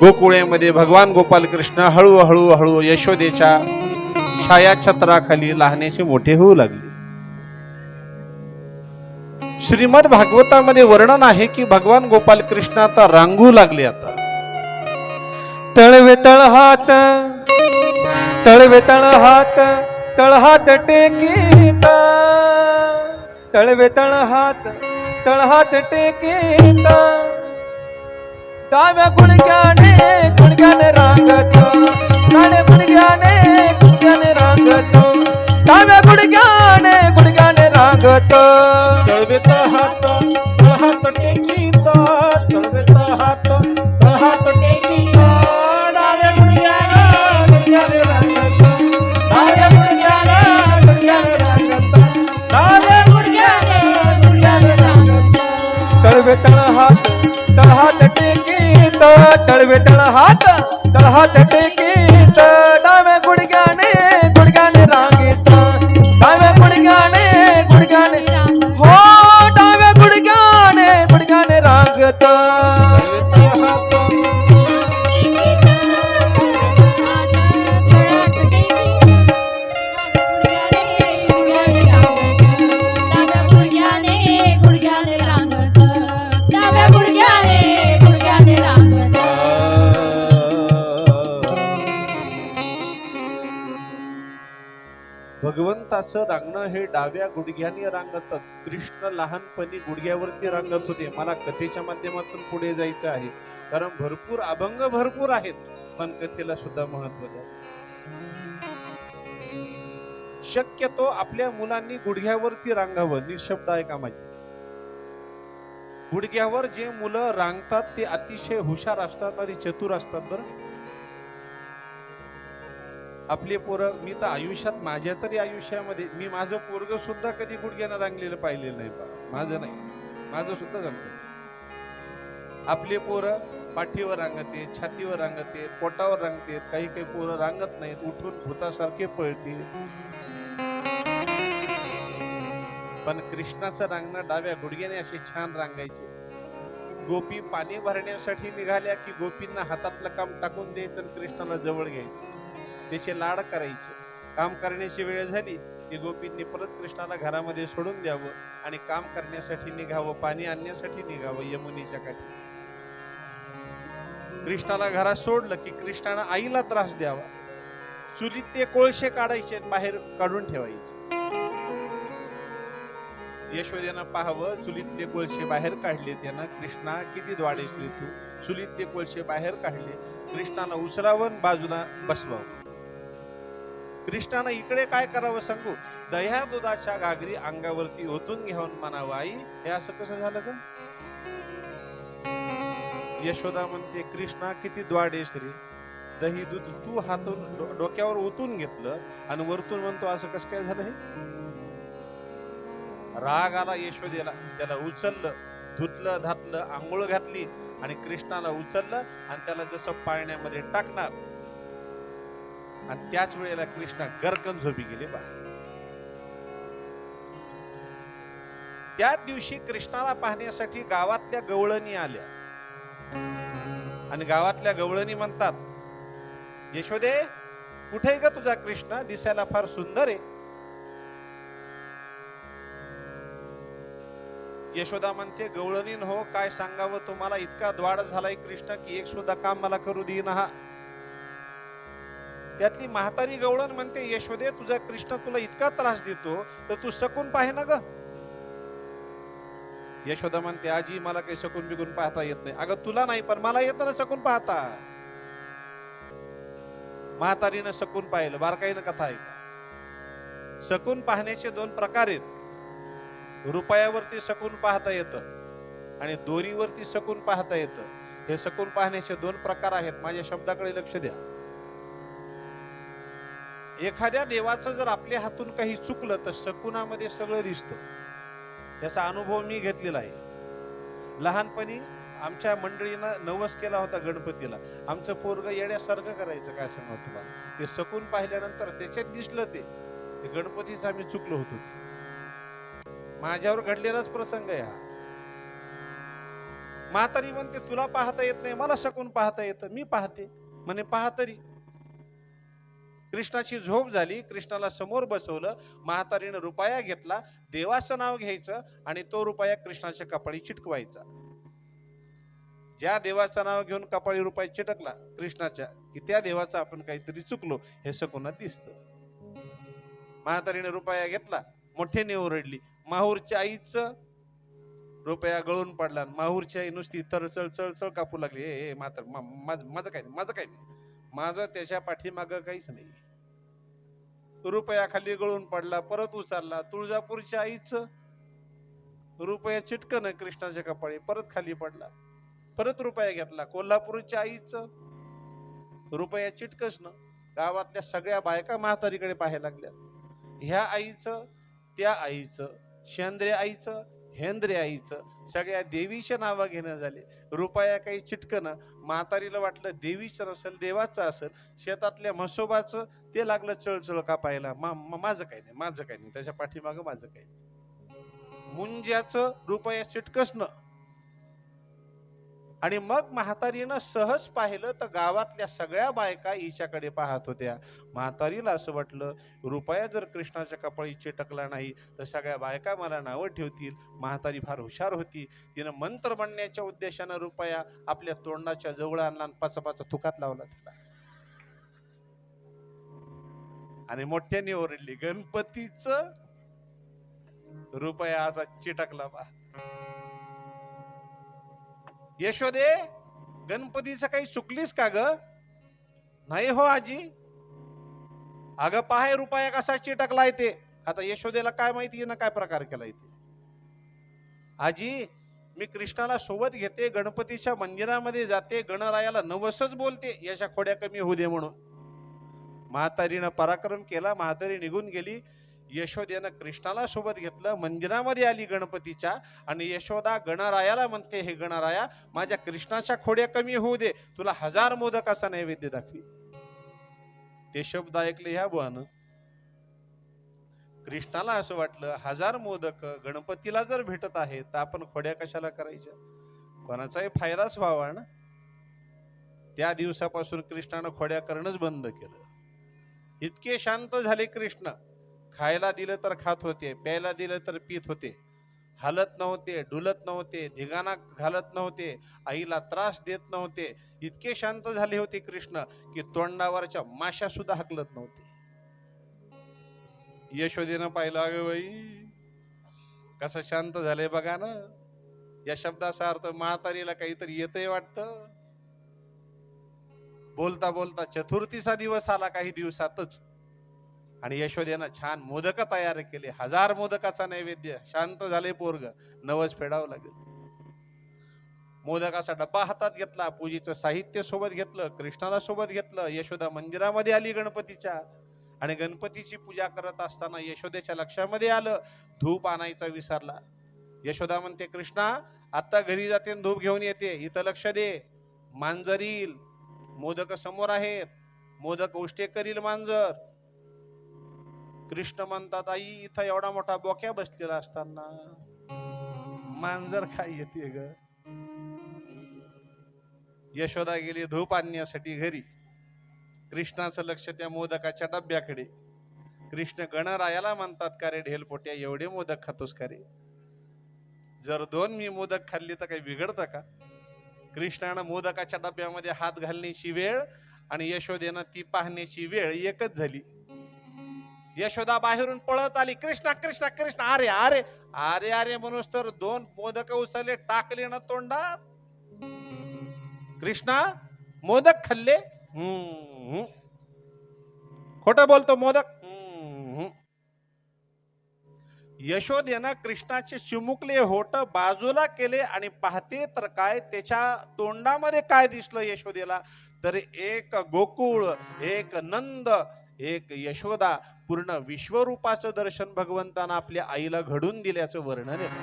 गोकुळेमध्ये भगवान गोपाल कृष्ण हळूहळू हळू यशोदेच्या छायाछत्राखाली लहानेचे मोठे होऊ लागले. श्रीमद भागवतामध्ये वर्णन आहे की भगवान गोपाल कृष्ण आता रांगू लागले आता. तळवे तळ हात तळवे तळ हात तळ हात टेकीत तळवे तळ हात तळ हात टेकीत डाव्या गुडघ्याने गुडघ्याने रांगत डाव्या गुडघ्याने गुडघ्याने रांगत डाव्या गुडघ्याने गुडघ्याने रांगत तळवे तळहात तळहात तळवे तळ हात तळ हात टेकीत डाव्या गुडघ्याने गुडघ्याने रांगीत डाव्या गुडघ्याने गुडघ्याने हो डाव्या गुडघ्याने गुडघ्याने रांगत भगवंताचं रांगणं हे डाव्या गुडघ्याने रांगत कृष्ण लहानपणी गुडघ्यावरती रांगत होते. मला कथेच्या माध्यमातून पुढे जायचं आहे. कारण भरपूर अभंग भरपूर आहेत. पण कथेला सुद्धा महत्त्व द्या. शक्यतो आपल्या मुलांनी गुडघ्यावरती रांगावं. निशब्द आहे का माझी? गुडघ्यावर जे मुलं रांगतात ते अतिशय हुशार असतात आणि चतुर असतात बरं. आपले पोरं मी तर आयुष्यात माझ्या तरी आयुष्यामध्ये मी माझं पोरग सुद्धा कधी गुडघ्यानं रांगलेलं पाहिलेलं नाही बा. माझं नाही. माझं सुद्धा जमत आपले पोरं पाठीवर रांगते छातीवर रांगते पोटावर रांगते काही काही पोरं रांगत नाहीत उठून भूतासारखे पळते पण कृष्णाचं रांगणं डाव्या गुडघ्याने असे छान रांगायचे. गोपी पाणी भरण्यासाठी निघाल्या की गोपींना हातातलं काम टाकून द्यायचं आणि कृष्णाला जवळ घ्यायचं. त्याचे लाड करायचे. काम करण्याची वेळ झाली की गोपींनी परत कृष्णाला घरामध्ये सोडून द्यावं आणि काम करण्यासाठी निघावं पाणी आणण्यासाठी निघावं यमुनीच्या काठी. कृष्णाला घरात सोडलं की कृष्णानं आईला त्रास द्यावा. चुलीतले कोळशे काढायचे आणि बाहेर काढून ठेवायचे. यशोदेनं पाहावं चुलीतले कोळशे बाहेर काढले. त्यानं कृष्णा किती द्वाडे श्री तू चुलीतले कोळशे बाहेर काढले. कृष्णाला उचलावं बाजूला बसवावं. कृष्णानं इकडे काय करावं सांगू? दह्या दुधाच्या गागरी अंगावरती ओतून घेऊन म्हणावं आई हे असं कसं झालं ग? यशोदा म्हणते कृष्णा किती द्वाडे श्री दही दूध तू हातून डो- डोक्यावर ओतून घेतलं आणि वरतून म्हणतो असं कसं काय झालं हे? राग आला यशोदेला. त्याला उचललं धुतलं धातलं आंघोळ घातली आणि कृष्णाला उचललं आणि त्याला जसं पाळण्यामध्ये टाकणार आणि त्याच वेळेला कृष्णा गरकन झोपी गेले बा त्याच दिवशी कृष्णाला पाहण्यासाठी गावातल्या गवळणी आल्या. आणि गावातल्या गवळणी म्हणतात यशोदे कुठे ग तुझा कृष्ण? दिसायला फार सुंदर आहे. यशोदा म्हणते गवळणीन हो काय सांगावं? तुम्हाला इतका द्वाड झालाय कृष्ण की एक सुद्धा काम मला करू देईन हा. त्यातली म्हातारी गवळण म्हणते यशोदे तुझा कृष्ण तुला इतका त्रास देतो तर तू सकून पाहे ना ग. यशोदा म्हणते आजी मला काही सकून बिगून पाहता येत नाही. अगं तुला नाही पण मला येत ना सकून पाहता. म्हातारीनं सकून पाहिलं बारकाईनं कथा ऐका सकून पाहण्याचे दोन प्रकार आहेत. रुपयावरती सकून पाहता येतं आणि दोरीवरती सकून पाहता येतं. हे सकून पाहण्याचे दोन प्रकार आहेत. माझ्या शब्दाकडे लक्ष द्या. एखाद्या देवाचं जर आपल्या हातून काही चुकलं तर शकुनामध्ये सगळं दिसतं. त्याचा अनुभव मी घेतलेला आहे. लहानपणी आमच्या मंडळीनं नवस केला होता गणपतीला. आमचं पोरग येण्यासारखं करायचं काय सांगा तुम्हाला? ते सकून पाहिल्यानंतर त्याच्यात दिसलं ते. ते गणपतीचं आम्ही चुकलो होतो. ते माझ्यावर घडलेलाच प्रसंग आहे हा. म्हातारी म्हणते तुला पाहता येत नाही मला शकून पाहता येतं मी पाहते. म्हणे पाहतरी तरी. कृष्णाची झोप झाली कृष्णाला समोर बसवलं म्हातारीनं रुपया घेतला देवाचं नाव घ्यायचं आणि तो रुपया कृष्णाच्या कपाळी चिटकवायचा. ज्या देवाचं नाव घेऊन कपाळी रुपया चिटकला कृष्णाच्या की त्या देवाचं आपण काहीतरी चुकलो हे सकुना दिसतं. म्हातारीने रुपया घेतला मोठ्याने ओरडली माहूरच्या आईचं रुपया गळून पडला आणि माहूरची आई नुसती तर चळ चळ चळ कापू लागली ए ए, माझं माझं काय नाही माझं काय नाही. माझं त्याच्या पाठीमाग काहीच नाही. रुपया खाली गळून पडला परत उचलला तुळजापूरच्या आईचं रुपया चिटकन कृष्णाच्या कपाळी परत खाली पडला. परत रुपया घेतला कोल्हापूरच्या आईचं रुपया चिटकच न गावातल्या सगळ्या बायका म्हातारीकडे पाहायला लागल्या. ह्या आईचं त्या आईचं शेंद्रे आईचं हेंद्रे आईचं सगळ्या देवीच्या नावं घेणं झाले. रुपया काही चिटकणं म्हातारीला वाटलं देवीचं असेल देवाचं असेल शेतातल्या म्हसोबाचं ते लागलं चळचळ कापायला मा- माझं काही नाही माझं काही नाही त्याच्या पाठीमागं माझं काही नाही. मुंज्याचं रुपया चिटकस आणि मग म्हातारीनं सहज पाहिलं तर गावातल्या सगळ्या बायका हिच्याकडे पाहत होत्या. म्हातारीला असं वाटलं रुपया जर कृष्णाच्या कपाळी चिटकला नाही तर सगळ्या बायका मला नावं ठेवतील. म्हातारी फार हुशार होती. तिनं मंत्र म्हणण्याच्या उद्देशानं रुपया आपल्या तोंडाच्या जवळ आणला आणि पाचा पाचा थुकात लावला त्याला आणि मोठ्याने ओरडली गणपतीच रुपया असा चिटकला बा. यशोदे गणपतीचं काही चुकलीस का ग? नाही हो आजी. अगं पाहाय रुपया कसा चिटकलाय ते. आता यशोदेला काय माहिती ना काय प्रकार केलाय ते? आजी मी कृष्णाला सोबत घेते गणपतीच्या मंदिरामध्ये जाते गणरायाला नवसच बोलते याच्या खोड्या कमी होऊ दे म्हणून. म्हातारीनं पराक्रम केला म्हातारी निघून गेली. यशोदेनं कृष्णाला सोबत घेतलं मंदिरामध्ये आली गणपतीच्या आणि यशोदा गणरायाला म्हणते हे गणराया माझ्या कृष्णाच्या खोड्या कमी होऊ दे तुला हजार मोदकाचा नैवेद्य दाखवी ते शब्द ऐकले ह्या बुवानं. कृष्णाला असं वाटलं हजार मोदक गणपतीला जर भेटत आहे तर आपण खोड्या कशाला करायच्या? कोणाचाही फायदाच व्हावा ना? त्या दिवसापासून कृष्णानं खोड्या करणंच बंद केलं. इतके शांत झाले कृष्ण. खायला दिलं तर खात होते प्यायला दिलं तर पित होते. हलत नव्हते डुलत नव्हते धिगाणा घालत नव्हते आईला त्रास देत नव्हते. इतके शांत झाले होते कृष्ण की तोंडावरच्या माशा सुद्धा हकलत नव्हते. यशोदेनं पाहिलं अगं बाई कसं शांत झालंय बघा ना. या शब्दाचा अर्थ म्हातारीला काहीतरी येतंय वाटतं. बोलता बोलता चतुर्थीचा दिवस आला काही दिवसातच. आणि यशोदेनं छान मोदक तयार केले. हजार मोदकाचा नैवेद्य. शांत झाले पोरग. नवस फेडावं लागेल. मोदकाचा डब्बा हातात घेतला. पूजेचं साहित्य सोबत घेतलं. कृष्णाला सोबत घेतलं. यशोदा मंदिरामध्ये आली गणपतीच्या. आणि गणपतीची पूजा करत असताना यशोदेच्या लक्षामध्ये आलं. धूप आणायचा विसरला. यशोदा म्हणते कृष्णा आता घरी जाते धूप घेऊन येते. इथं लक्ष दे. मांजर येईल. मोदक समोर आहेत. मोदक उष्टे करील मांजर. कृष्ण म्हणतात आई इथं एवढा मोठा बोक्या बसलेला असताना मांजर काय येते ग? यशोदा गेली धूप आणण्यासाठी घरी. कृष्णाचं लक्ष त्या मोदकाच्या डब्याकडे. कृष्ण गणरायाला म्हणतात का रे ढेलपोट्या एवढे मोदक खातोस का रे? जर दोन मी मोदक खाल्ली तर काही बिघडतं का? कृष्णानं मोदकाच्या डब्यामध्ये हात घालण्याची वेळ आणि यशोदेनं ती पाहण्याची वेळ एकच झाली. यशोदा बाहेरून पळत आली. कृष्णा कृष्णा कृष्णा. अरे अरे अरे अरे म्हणून तर दोन मोदक उचलले टाकले ना तोंडात. कृष्णा मोदक खाल्ले? खोट बोलतो मोदक? हम्म. यशोदेनं कृष्णाचे चिमुकले होट बाजूला केले आणि पाहते तर काय त्याच्या तोंडामध्ये काय दिसलं यशोदेला? तर एक गोकुळ एक नंद एक यशोदा पूर्ण विश्वरूपाचं दर्शन भगवंतानं आपल्या आईला घडून दिल्याचं वर्णन आहे.